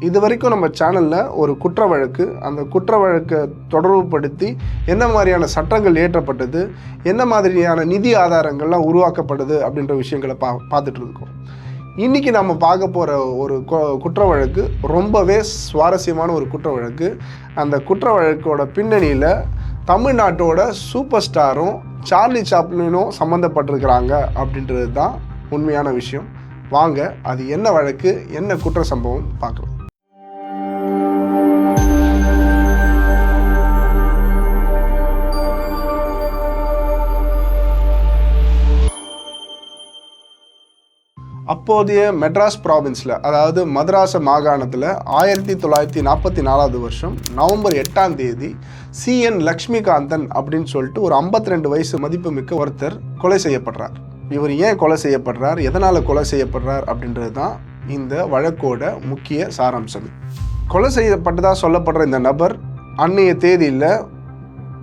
இது வரைக்கும் நம்ம சேனலில் ஒரு குற்ற வழக்கு அந்த குற்ற வழக்கை தொடர்புபடுத்தி என்ன மாதிரியான சட்டங்கள் ஏற்றப்பட்டது என்ன மாதிரியான நிதி ஆதாரங்கள்லாம் உருவாக்கப்படுது அப்படின்ற விஷயங்களை பா பார்த்துட்டு இருக்கோம். இன்றைக்கி நம்ம பார்க்க போகிற ஒரு கு- குற்ற வழக்கு ரொம்பவே சுவாரஸ்யமான ஒரு குற்ற வழக்கு அந்த குற்ற வழக்கோட பின்னணியில் தமிழ்நாட்டோட சூப்பர் ஸ்டாரும் சார்லி சாப்ளினும் சம்மந்தப்பட்டிருக்கிறாங்க அப்படின்றது தான் உண்மையான விஷயம். வாங்க அது என்ன வழக்கு என்ன குற்ற சம்பவம் பார்க்கலாம். அப்போதைய மெட்ராஸ் ப்ராவின்ஸில் அதாவது மதராச மாகாணத்தில் ஆயிரத்தி தொள்ளாயிரத்தி நாற்பத்தி நாலாவது வருஷம் நவம்பர் எட்டாம் தேதி சிஎன் லக்ஷ்மிகாந்தன் அப்படின்னு சொல்லிட்டு ஒரு 52 ரெண்டு வயசு மதிப்புமிக்க ஒருத்தர் கொலை செய்யப்படுறார். இவர் ஏன் கொலை செய்யப்படுறார்? எதனால் கொலை செய்யப்படுறார்? அப்படின்றது தான் இந்த வழக்கோட முக்கிய சாராம்சம். கொலை செய்யப்பட்டதாக சொல்லப்படுற இந்த நபர் அன்னைய தேதியில்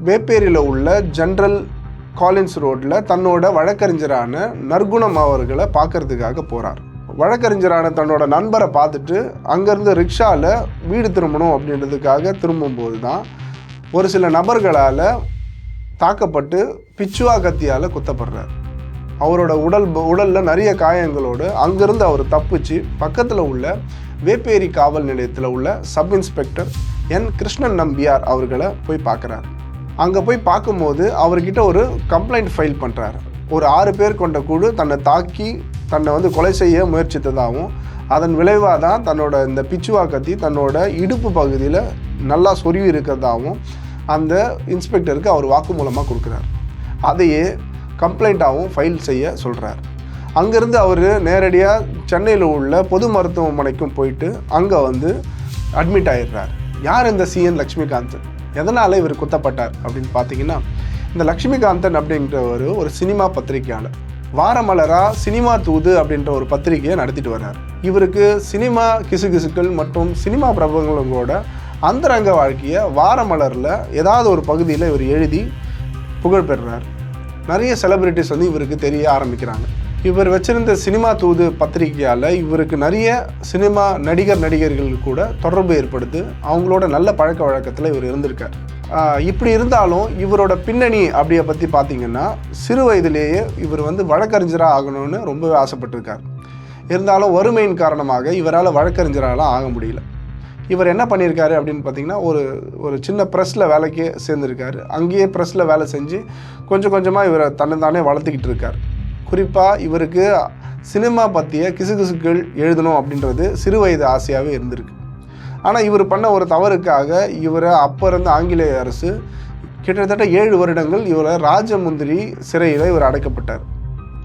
வேப்பேரியில் உள்ள ஜென்ரல் காலின்ஸ் ரோட்டில் தன்னோட வழக்கறிஞரான நற்குணம் அவர்களை பார்க்கறதுக்காக போகிறார் வழக்கறிஞரான தன்னோட நண்பரை பார்த்துட்டு அங்கேருந்து ரிக்ஷாவில் வீடு திரும்பணும் அப்படின்றதுக்காக திரும்பும்போது தான் ஒரு சில நபர்களால் தாக்கப்பட்டு பிச்சுவா கத்தியால் குத்தப்படுறார். அவரோட உடல் உடலில் நிறைய காயங்களோடு அங்கேருந்து அவர் தப்பிச்சு பக்கத்தில் உள்ள வேப்பேரி காவல் நிலையத்தில் உள்ள sub inspector N Krishnan Nambiar அவர்களை போய் பார்க்குறாரு. அங்கே போய் பார்க்கும்போது அவர்கிட்ட ஒரு கம்ப்ளைண்ட் ஃபைல் பண்ணுறாரு ஒரு ஆறு பேர் கொண்ட குழு தன்னை தாக்கி தன்னை வந்து கொலை செய்ய முயற்சித்ததாகவும் அதன் விளைவாக தான் தன்னோட இந்த பிச்சுவா கத்தி தன்னோட இடுப்பு பகுதியில் நல்லா சொருவி இருக்கிறதாகவும் அந்த இன்ஸ்பெக்டருக்கு அவர் வாக்குமூலமாக கொடுக்குறாரு. அதையே கம்ப்ளைண்ட்டாகவும் ஃபைல் செய்ய சொல்கிறார் அங்கேருந்து அவர் நேரடியாக சென்னையில் உள்ள பொது மருத்துவமனைக்கும் போயிட்டு அங்கே வந்து அட்மிட் ஆகிடுறார் யார் இந்த சிஎன் லக்ஷ்மிகாந்த் எதனால் இவர் குத்தப்பட்டார் அப்படின்னு பார்த்தீங்கன்னா இந்த லக்ஷ்மிகாந்தன் அப்படின்றவர் ஒரு சினிமா பத்திரிகையாளர். வாரமலரா சினிமா தூது அப்படின்ற ஒரு பத்திரிகையை நடத்திட்டு வர்றார். இவருக்கு சினிமா கிசுகிசுக்கள் மற்றும் சினிமா பிரபலங்களோட அந்தரங்க வாழ்க்கையை வாரமலரில் ஏதாவது ஒரு பகுதியில் இவர் எழுதி புகழ் பெறுறார். நிறைய செலிப்ரிட்டிஸ் வந்து இவருக்கு தெரிய ஆரம்பிக்கிறாங்க. இவர் வச்சிருந்த சினிமா தூது பத்திரிகையால் இவருக்கு நிறைய சினிமா நடிகர் நடிகர்கள் கூட தொடர்பு ஏற்படுத்தி அவங்களோட நல்ல பழக்க வழக்கத்தில் இவர் இருந்திருக்கார். இப்படி இருந்தாலும் இவரோட பின்னணி அப்படியை பற்றி பார்த்தீங்கன்னா சிறு வயதிலேயே இவர் வந்து வழக்கறிஞராக ஆகணும்னு ரொம்பவே ஆசைப்பட்டிருக்கார். இருந்தாலும் வறுமையின் காரணமாக இவரால் வழக்கறிஞராலாம் ஆக முடியல. இவர் என்ன பண்ணியிருக்காரு அப்படின்னு பார்த்தீங்கன்னா ஒரு ஒரு சின்ன ப்ரெஸ்ஸில் வேலைக்கு சேர்ந்துருக்காரு. அங்கேயே ப்ரெஸ்ஸில் வேலை செஞ்சு கொஞ்சம் கொஞ்சமாக இவரை தன்னை தானே வளர்த்துக்கிட்டு இருக்கார். குறிப்பாக இவருக்கு சினிமா பற்றிய கிசுகிசுக்கள் எழுதணும் அப்படின்றது சிறு வயது ஆசையாகவே இருந்திருக்கு. ஆனால் இவர் பண்ண ஒரு தவறுக்காக இவரை அப்போ இருந்த ஆங்கிலேய அரசு கிட்டத்தட்ட ஏழு வருடங்கள் இவரை ராஜமுந்திரி சிறையில் இவர் அடைக்கப்பட்டார்.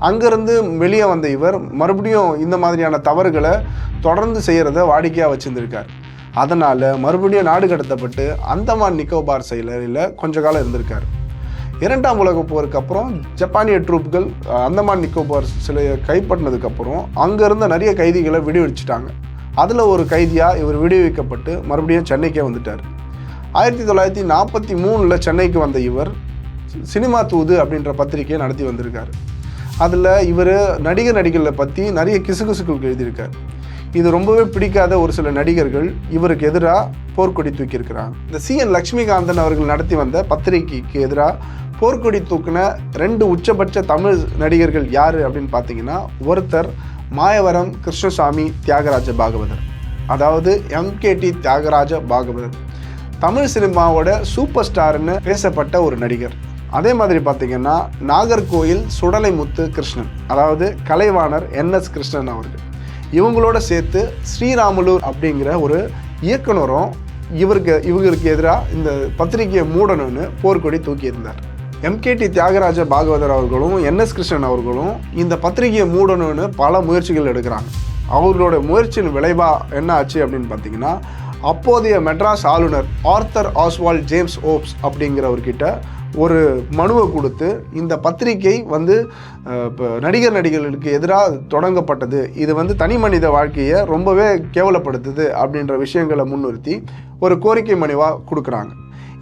அங்கேருந்து வெளியே வந்த இவர் மறுபடியும் இந்த மாதிரியான தவறுகளை தொடர்ந்து செய்கிறத வாடிக்கையாக வச்சுருந்துருக்கார். அதனால் மறுபடியும் நாடு கடத்தப்பட்டு அந்தமான் நிக்கோபார் செயலரில் கொஞ்ச காலம் இருந்திருக்கார். இரண்டாம் உலகப் போருக்கு அப்புறம் ஜப்பானிய ட்ரூப்கள் அந்தமான் நிக்கோபார் சிலையை கைப்பற்றினதுக்கப்புறம் அங்கே இருந்த நிறைய கைதிகளை விடுவிச்சிட்டாங்க. அதில் ஒரு கைதியாக இவர் விடுவிக்கப்பட்டு மறுபடியும் சென்னைக்கே வந்துட்டார். ஆயிரத்தி தொள்ளாயிரத்தி நாற்பத்தி மூணில் சென்னைக்கு வந்த இவர் சினிமா தூது அப்படின்ற பத்திரிகையை நடத்தி வந்திருக்காரு. அதில் இவர் நடிகர் நடிகர்களை பற்றி நிறைய கிசுகிசுக்கள் எழுதியிருக்கார். இது ரொம்பவே பிடிக்காத ஒரு சில நடிகர்கள் இவருக்கு எதிராக போர்க்கொடி தூக்கியிருக்கிறாங்க. இந்த சிஎன் லக்ஷ்மிகாந்தன் அவர்கள் நடத்தி வந்த பத்திரிகைக்கு எதிராக போர்க்கொடி தூக்கின ரெண்டு உச்சபட்ச தமிழ் நடிகர்கள் யார் அப்படின்னு பார்த்தீங்கன்னா ஒருத்தர் மாயவரம் கிருஷ்ணசாமி தியாகராஜ பாகவதர். அதாவது எம்கேடி தியாகராஜ பாகவதர். தமிழ் சினிமாவோட சூப்பர் ஸ்டார்னு பேசப்பட்ட ஒரு நடிகர். அதே மாதிரி பார்த்தீங்கன்னா நாகர்கோயில் சுடலைமுத்து கிருஷ்ணன் அதாவது கலைவாணர் என்எஸ் கிருஷ்ணன் அவர்கள். இவங்களோட சேர்த்து ஸ்ரீராமலூர் அப்படிங்கிற ஒரு இயக்குனரும் இவருக்கு இவங்களுக்கு எதிராக இந்த பத்திரிகையை மூடணும்னு போர்க்கொடி தூக்கியிருந்தார். எம்கேடி தியாகராஜ பாகவதர் அவர்களும் என்எஸ் கிருஷ்ணன் அவர்களும் இந்த பத்திரிகையை மூடணும்னு பல முயற்சிகள் எடுக்கிறாங்க. அவர்களோட முயற்சியின் விளைவாக என்ன ஆச்சு அப்படின்னு பார்த்தீங்கன்னா அப்போதைய மெட்ராஸ் ஆளுநர் ஆர்த்தர் ஆஸ்வால் ஜேம்ஸ் ஓப்ஸ் அப்படிங்கிறவர்கிட்ட ஒரு மனுவை கொடுத்து இந்த பத்திரிகை வந்து இப்போ நடிகர் நடிகர்களுக்கு எதிராக தொடங்கப்பட்டது. இது வந்து தனி மனித வாழ்க்கையை ரொம்பவே கேவலப்படுத்துது அப்படின்ற விஷயங்களை முன்னிறுத்தி ஒரு கோரிக்கை மனுவாக கொடுக்குறாங்க.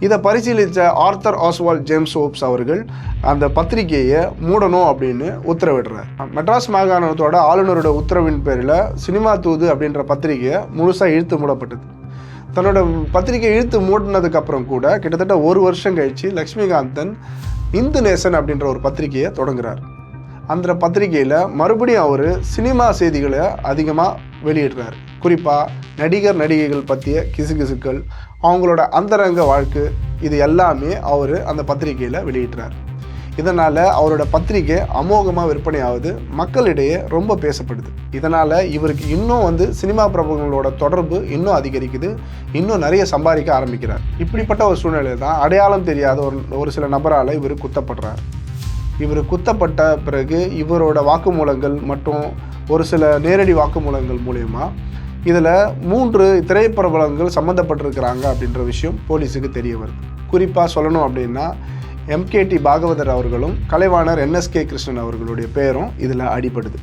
இதை பரிசீலித்த ஆர்த்தர் ஆஸ்வால் ஜேம்ஸ் ஓப்ஸ் அவர்கள் அந்த பத்திரிகையை மூடணும் அப்படின்னு உத்தரவிடுறார். மெட்ராஸ் மாகாணத்தோட ஆளுநரோட உத்தரவின் பேரில் சினிமா தூது அப்படின்ற பத்திரிகையை முழுசாக இழுத்து மூடப்பட்டது. தன்னோட பத்திரிகை இழுத்து மூடினதுக்கப்புறம் கூட கிட்டத்தட்ட ஒரு வருஷம் கழித்து லக்ஷ்மிகாந்தன் இந்து நேசன் அப்படின்ற ஒரு பத்திரிகையை தொடங்குறார். அந்த பத்திரிகையில் மறுபடியும் அவர் சினிமா செய்திகளை அதிகமாக வெளியிடுறார். குறிப்பாக நடிகர் நடிகைகள் பற்றிய கிசுகிசுக்கள் அவங்களோட அந்தரங்க வாழ்க்கை இது எல்லாமே அவர் அந்த பத்திரிகையில் வெளியிடுறார். இதனால் அவரோட பத்திரிகை அமோகமாக விற்பனை ஆகுது மக்களிடையே ரொம்ப பேசப்படுது. இதனால் இவருக்கு இன்னும் வந்து சினிமா பிரபலங்களோட தொடர்பு இன்னும் அதிகரிக்குது இன்னும் நிறைய சம்பாதிக்க ஆரம்பிக்கிறார். இப்படிப்பட்ட ஒரு சூழ்நிலை தான் அடையாளம் தெரியாத ஒரு ஒரு சில நபரால் இவர் குத்தப்படுறார். இவர் குத்தப்பட்ட பிறகு இவரோட வாக்குமூலங்கள் மற்றும் ஒரு சில நேரடி வாக்குமூலங்கள் மூலயமா இதில் மூன்று திரைப்பிரபலங்கள் சம்மந்தப்பட்டிருக்கிறாங்க அப்படின்ற விஷயம் போலீஸுக்கு தெரிய வருது. குறிப்பாக சொல்லணும் அப்படின்னா எம்கேடி பாகவதர் அவர்களும் கலைவாணர் என்எஸ்கே கிருஷ்ணன் அவர்களுடைய பேரும் இதில் அடிபடுது.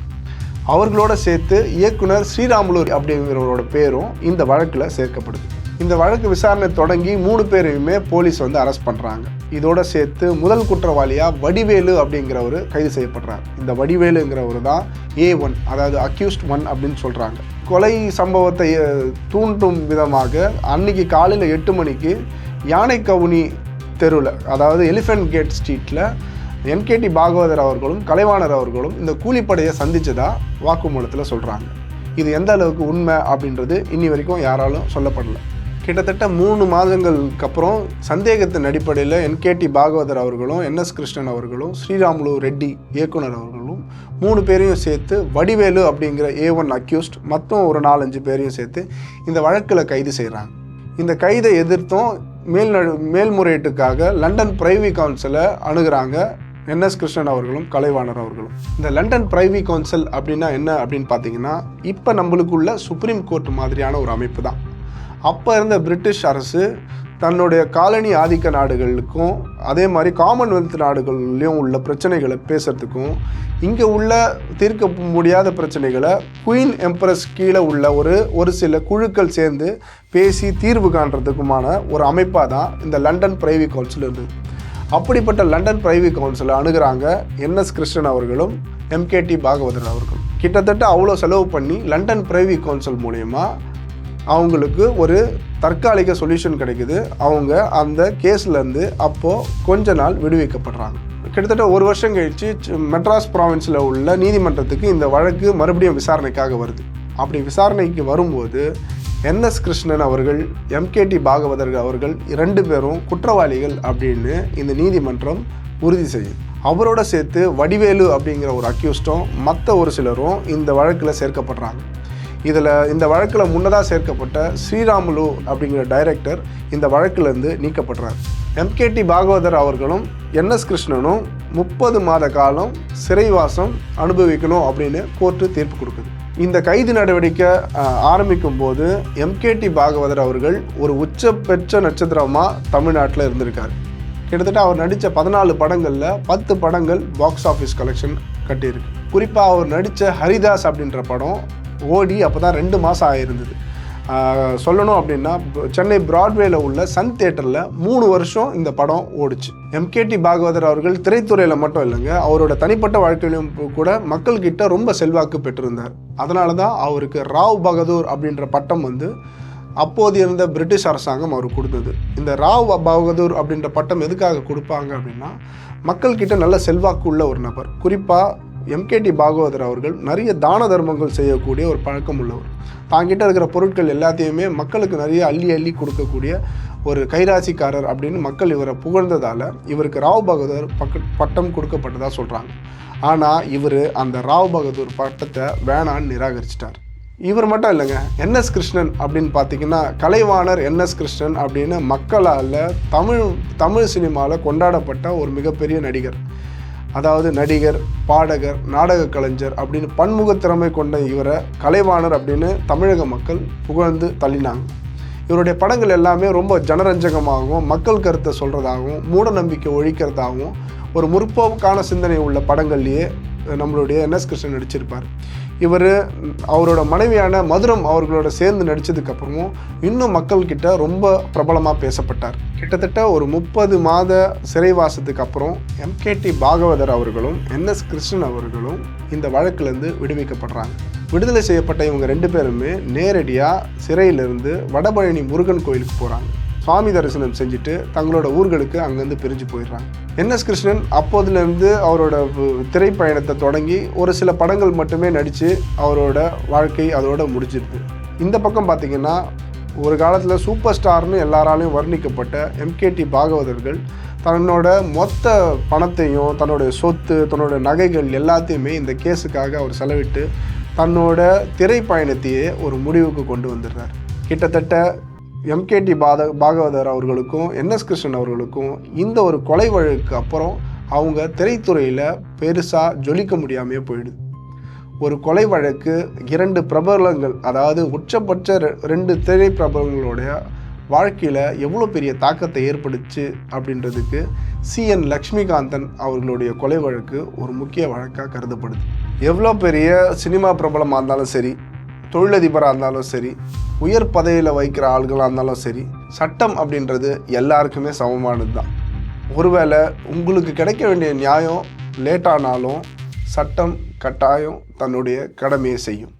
அவர்களோட சேர்த்து இயக்குனர் ஸ்ரீராமுலு அப்படிங்கிறவரோட பேரும் இந்த வழக்கில் சேர்க்கப்படுது. இந்த வழக்கு விசாரணை தொடங்கி மூணு பேரையுமே போலீஸ் வந்து அரெஸ்ட் பண்ணுறாங்க இதோட சேர்த்து முதல் குற்றவாளியாக வடிவேலு அப்படிங்கிறவர் கைது செய்யப்படுறார். இந்த வடிவேலுங்கிறவர் தான் ஏ ஒன் அதாவது அக்யூஸ்ட் ஒன் அப்படின்னு சொல்கிறாங்க கொலை சம்பவத்தை தூண்டும் விதமாக அன்னைக்கு காலையில் எட்டு மணிக்கு யானை கவுனி தெருவில் அதாவது எலிஃபென்ட் கேட் ஸ்ட்ரீட்டில் என்கேடி பாகவதர் அவர்களும் கலைவாணர் அவர்களும் இந்த கூலிப்படையை சந்தித்ததாக வாக்குமூலத்தில் சொல்கிறாங்க இது எந்த அளவுக்கு உண்மை அப்படின்றது இன்னி வரைக்கும் யாராலும் சொல்லப்படல. கிட்டத்தட்ட மூணு மாதங்களுக்கு அப்புறம் சந்தேகத்தின் அடிப்படையில் என்கேடி பாகவதர் அவர்களும் என்எஸ் கிருஷ்ணன் அவர்களும் ஸ்ரீராமுலு ரெட்டி இயக்குனர் அவர்களும் மூணு பேரையும் சேர்த்து வடிவேலு அப்படிங்கிற ஏ ஒன் அக்யூஸ்ட் மொத்தம் ஒரு நாலஞ்சு பேரையும் சேர்த்து இந்த வழக்கில் கைது செய்கிறாங்க இந்த கைதை எதிர்த்தும் மேல் மேல்முறையீட்டுக்காக லண்டன் பிரைவி கவுன்சிலை அணுகிறாங்க என்எஸ் கிருஷ்ணன் அவர்களும் கலைவாணர் அவர்களும். இந்த லண்டன் பிரைவி கவுன்சில் அப்படின்னா என்ன அப்படின்னு பார்த்தீங்கன்னா இப்போ நம்மளுக்குள்ள சுப்ரீம் கோர்ட் மாதிரியான ஒரு அமைப்பு தான். அப்போ இருந்த பிரிட்டிஷ் அரசு தன்னுடைய காலனி ஆதிக்க நாடுகளுக்கும் அதே மாதிரி காமன்வெல்த் நாடுகள்லையும் உள்ள பிரச்சனைகளை பேசுறதுக்கும் இங்கே உள்ள தீர்க்க முடியாத பிரச்சனைகளை குயின் எம்ப்ரஸ் கீழே உள்ள ஒரு ஒரு சில குழுக்கள் சேர்ந்து பேசி தீர்வு காண்றதுக்குமான ஒரு அமைப்பாக தான் இந்த லண்டன் பிரைவி கவுன்சில் இருந்தது. அப்படிப்பட்ட லண்டன் பிரைவி கவுன்சிலை அணுகிறாங்க என்எஸ் கிருஷ்ணன் அவர்களும் எம்கேடி பாகவதர் அவர்களும். கிட்டத்தட்ட அவ்வளோ செலவு பண்ணி லண்டன் பிரைவி கவுன்சில் மூலயமா அவங்களுக்கு ஒரு தற்காலிக சொல்யூஷன் கிடைக்குது. அவங்க அந்த கேஸ்லேருந்து அப்போது கொஞ்ச நாள் விடுவிக்கப்படுறாங்க. கிட்டத்தட்ட ஒரு வருஷம் கழிச்சு மெட்ராஸ் ப்ராவின்ஸில் உள்ள நீதிமன்றத்துக்கு இந்த வழக்கு மறுபடியும் விசாரணைக்காக வருது. அப்படி விசாரணைக்கு வரும்போது என்எஸ் கிருஷ்ணன் அவர்கள் எம்கேடி பாகவதர் அவர்கள் இரண்டு பேரும் குற்றவாளிகள் அப்படின்னு இந்த நீதிமன்றம் உறுதி செய்யுது. அவரோட சேர்த்து வடிவேலு அப்படிங்கிற ஒரு அக்யூஸ்டும் மற்ற ஒரு சிலரும் இந்த வழக்கில் சேர்க்கப்படுறாங்க. இதில் இந்த வழக்கில் முன்னதாக சேர்க்கப்பட்ட ஸ்ரீராமுலு அப்படிங்கிற டைரக்டர் இந்த வழக்கிலிருந்து நீக்கப்படுறார். எம்கேடி பாகவதர் அவர்களும் என்எஸ் கிருஷ்ணனும் முப்பது மாத காலம் சிறைவாசம் அனுபவிக்கணும் அப்படின்னு கோர்ட்டு தீர்ப்பு கொடுக்குது. இந்த கைது நடவடிக்கை ஆரம்பிக்கும் போது எம்கேடி பாகவதர் அவர்கள் ஒரு உச்சபெற்ற நட்சத்திரமாக தமிழ்நாட்டில் இருந்திருக்கார். கிட்டத்தட்ட அவர் நடித்த பதினாலு படங்களில் பத்து படங்கள் பாக்ஸ் ஆஃபீஸ் கலெக்ஷன் கட்டியிருக்கு. குறிப்பாக அவர் நடித்த ஹரிதாஸ் அப்படின்ற படம் ஓடி அப்போ தான் ரெண்டு மாதம் ஆகிருந்தது சொல்லணும் அப்படின்னா சென்னை ப்ராட்வேல உள்ள சன் தியேட்டரில் மூணு வருஷம் இந்த படம் ஓடிச்சு. எம்கேடி பாகவதர் அவர்கள் திரைத்துறையில் மட்டும் இல்லைங்க அவரோட தனிப்பட்ட வாழ்க்கையிலும் கூட மக்கள்கிட்ட ரொம்ப செல்வாக்கு பெற்றிருந்தார். அதனால தான் அவருக்கு ராவ் பகதூர் அப்படின்ற பட்டம் வந்து அப்போது இருந்த பிரிட்டிஷ் அரசாங்கம் அவர் கொடுத்தது. இந்த ராவ் பகதூர் அப்படின்ற பட்டம் எதுக்காக கொடுப்பாங்க அப்படின்னா மக்கள்கிட்ட நல்ல செல்வாக்கு உள்ள ஒரு நபர். குறிப்பாக எம்கேடி பாகவதர் அவர்கள் நிறைய தான தர்மங்கள் செய்யக்கூடிய ஒரு பழக்கம் உள்ளவர். தாங்கிட்ட இருக்கிற பொருட்கள் எல்லாத்தையுமே மக்களுக்கு நிறைய அள்ளி அள்ளி கொடுக்கக்கூடிய ஒரு கைராசிக்காரர் அப்படின்னு மக்கள் இவரை புகழ்ந்ததால் இவருக்கு ராவ் பகதூர் பக்க பட்டம் கொடுக்கப்பட்டதாக சொல்கிறாங்க ஆனால் இவர் அந்த ராவ் பகதூர் பட்டத்தை வேணான்னு நிராகரிச்சிட்டார். இவர் மட்டும் இல்லைங்க என்எஸ் கிருஷ்ணன் அப்படின்னு பார்த்தீங்கன்னா கலைவாணர் என்எஸ் கிருஷ்ணன் அப்படின்னு மக்களால் தமிழ் தமிழ் சினிமாவில் கொண்டாடப்பட்ட ஒரு மிகப்பெரிய நடிகர். அதாவது நடிகர் பாடகர் நாடக கலைஞர் அப்படின்னு பன்முக திறமை கொண்ட இவரை கலைவாணர் அப்படின்னு தமிழக மக்கள் புகழ்ந்து தள்ளினாங்க. இவருடைய படங்கள் எல்லாமே ரொம்ப ஜனரஞ்சகமாகவும் மக்கள் கருத்தை சொல்கிறதாகவும் மூட நம்பிக்கை ஒழிக்கிறதாகவும் ஒரு முற்போக்கான சிந்தனை உள்ள படங்கள்லேயே நம்மளுடைய என்எஸ் கிருஷ்ணன் நடிச்சிருப்பார். இவர் அவரோட மனைவியான மதுரம் அவர்களோட சேர்ந்து நடித்ததுக்கப்புறமும் இன்னும் மக்கள்கிட்ட ரொம்ப பிரபலமாக பேசப்பட்டார். கிட்டத்தட்ட ஒரு முப்பது மாத சிறைவாசத்துக்கு அப்புறம் எம்கேடி பாகவதர் அவர்களும் என்எஸ் கிருஷ்ணன் அவர்களும் இந்த வழக்கிலேருந்து விடுவிக்கப்படுறாங்க. விடுதலை செய்யப்பட்ட இவங்க ரெண்டு பேருமே நேரடியாக சிறையிலிருந்து வடபழனி முருகன் கோயிலுக்கு போகிறாங்க சுவாமி தரிசனம் செஞ்சுட்டு தங்களோட ஊர்களுக்கு அங்கேருந்து பிரிஞ்சு போயிடுறாங்க. என்எஸ் கிருஷ்ணன் அப்போதுலேருந்து அவரோட திரைப்பயணத்தை தொடங்கி ஒரு சில படங்கள் மட்டுமே நடித்து அவரோட வாழ்க்கை அதோட முடிஞ்சிருது இந்த பக்கம் பார்த்தீங்கன்னா ஒரு காலத்தில் சூப்பர் ஸ்டார்னு எல்லாராலையும் வர்ணிக்கப்பட்ட எம்கேடி பாகவதர்கள் தன்னோட மொத்த பணத்தையும் தன்னுடைய சொத்து தன்னோட நகைகள் எல்லாத்தையுமே இந்த கேஸுக்காக அவர் செலவிட்டு தன்னோட திரைப்பயணத்தையே ஒரு முடிவுக்கு கொண்டு வந்துடுறார். கிட்டத்தட்ட எம்கேடி பாத பாகவதர் அவர்களுக்கும் என்எஸ் கிருஷ்ணன் அவர்களுக்கும் இந்த ஒரு கொலை வழக்கு அப்புறம் அவங்க திரைத்துறையில் பெருசாக ஜொலிக்க முடியாமையே போயிடுது. ஒரு கொலை வழக்கு இரண்டு பிரபலங்கள் அதாவது உச்சபட்ச ரெ- ரெண்டு திரை பிரபலங்களுடைய வாழ்க்கையில் எவ்வளோ பெரிய தாக்கத்தை ஏற்படுச்சு அப்படின்றதுக்கு சிஎன் லக்ஷ்மிகாந்தன் அவர்களுடைய கொலை வழக்கு ஒரு முக்கிய வழக்காக கருதப்படுது. எவ்வளோ பெரிய சினிமா பிரபலமாக இருந்தாலும் சரி தொழிலதிபராக இருந்தாலும் சரி உயர் பதவியில் வைக்கிற ஆள்களாக இருந்தாலும் சரி சட்டம் அப்படின்றது எல்லாருக்குமே சமமானது தான். ஒருவேளை உங்களுக்கு கிடைக்க வேண்டிய நியாயம் லேட்டானாலும் சட்டம் கட்டாயம் தன்னுடைய கடமையை செய்யும்.